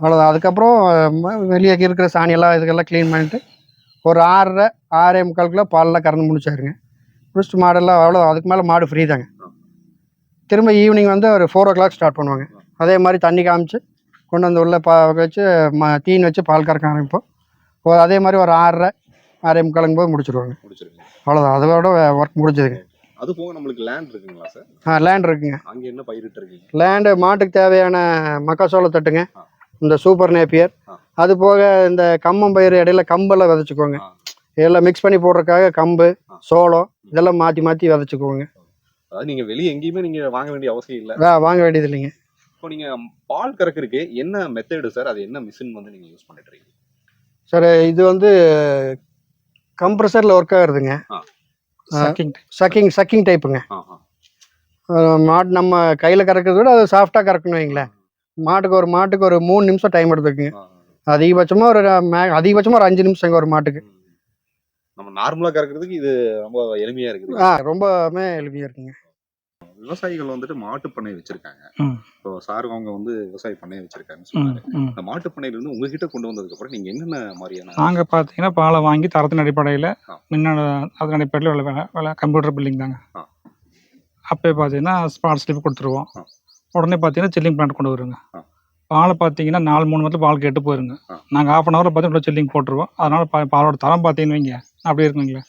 அவ்வளோதான் அதுக்கப்புறம் வெளியே இருக்கிற சாணியெல்லாம் இதுக்கெல்லாம் க்ளீன் பண்ணிட்டு ஒரு ஆறரை ஆறே முக்காலுக்குள்ள பாலெல்லாம் கறந்து முடிச்சாருங்க. முடிச்சுட்டு மாடெல்லாம் அவ்வளோ அதுக்கு மேலே மாடு ஃப்ரீ தாங்க. திரும்ப ஈவினிங் வந்து ஒரு ஃபோர் ஓ கிளாக் ஸ்டார்ட் பண்ணுவாங்க. அதே மாதிரி தண்ணி காமிச்சு கொண்டு வந்து உள்ள பா வச்சு ம தீன் வச்சு பால் கறக்க ஆரம்பிப்போம். அதே மாதிரி ஒரு ஆறரை ஆறே முக்காலுங்க போது முடிச்சிருவாங்க. அவ்வளோதான் அதோட ஒர்க் முடிஞ்சதுங்க. அது போக நம்மளுக்கு லேண்ட் இருக்குங்களா சார் லேண்ட் இருக்குங்க. அங்க என்ன பயிரிட்டு லேண்டு மாட்டுக்கு தேவையான மக்காசோள தட்டுங்க ஆ. இந்த சூப்பர் நேப்பியர். அது போக இந்த கம்பம் பயிர் இடையில கம்பெல்லாம் விதைச்சுக்கோங்க. ஆ. இதெல்லாம் மிக்ஸ் பண்ணி போடுறதுக்காக கம்பு. சோளம் இதெல்லாம் மாற்றி மாற்றி விதைச்சுக்குவோங்க அதாவது நீங்க வெளியே எங்கேயுமே நீங்க வாங்க வேண்டிய அவசியம் இல்ல. வாங்க வேண்டியது இல்லைங்க. இப்போ நீங்க பால் கறக்கிறதுக்கு என்ன மெத்தடு சார் அது என்ன மிஷின் வந்து நீங்க யூஸ் பண்ணிட்டு இருக்கீங்க? சார் இது வந்து கம்ப்ரஸரில் ஒர்க் ஆகுறதுங்க. சக்கிங் சக்கிங் சக்கிங் டைப்புங்க மாடு நம்ம கையில் கறக்கிறத விட அது சாஃப்டாக கறக்கணும் வைங்களேன். மாட்டுக்கு ஒரு மாட்டுக்கு ஒரு மூணு நிமிஷம் டைம் எடுத்துக்குங்க ஆ, அதிகபட்சமாக ஒரு மே- அதிகபட்சமாக ஒரு அஞ்சு நிமிஷங்க ஒரு மாட்டுக்கு. நம்ம நார்மலா கறக்கிறதுக்கு இது ரொம்ப எளிமையா இருக்குது ஆ ரொம்பவே எளிமையாக இருக்குங்க விவசாயிகள் வந்துட்டு மாட்டு பண்ணை வச்சிருக்காங்க. இப்போ சார் அவங்க வந்து விவசாய பண்ணை வச்சிருக்காங்கன்னு ம். இந்த மாட்டு பண்ணையில இருந்து உங்ககிட்ட கொண்டு வந்ததுக்கு அப்புறம் நீங்க என்னென்ன மாதிரியான நாங்கள் பார்த்தீங்கன்னா பாலை வாங்கி தரத்தின் அடிப்படையில் ஆ. முன்னாடி அதன் அடிப்படையில் வேலை வேலை வேலை கம்ப்யூட்டர் பில்லிங் தாங்க ஆ. அப்போ பார்த்தீங்கன்னா ஸ்பாட் ஸ்லிப் கொடுத்துருவோம். உடனே பார்த்தீங்கன்னா சில்லிங் பிளான்ட் கொண்டு வருங்க. பாலை பார்த்தீங்கன்னா நாலு மூணு மணி பால் கெட்டு போயிருங்க. நாங்கள் ஆஃப் அன் ஹவரில் பார்த்தீங்கன்னா சில்லிங் போட்டுருவோம். அதனால பா- பாலோட தரம் பார்த்தீங்கன்னு வைங்க. அப்படியே இருக்குங்களே.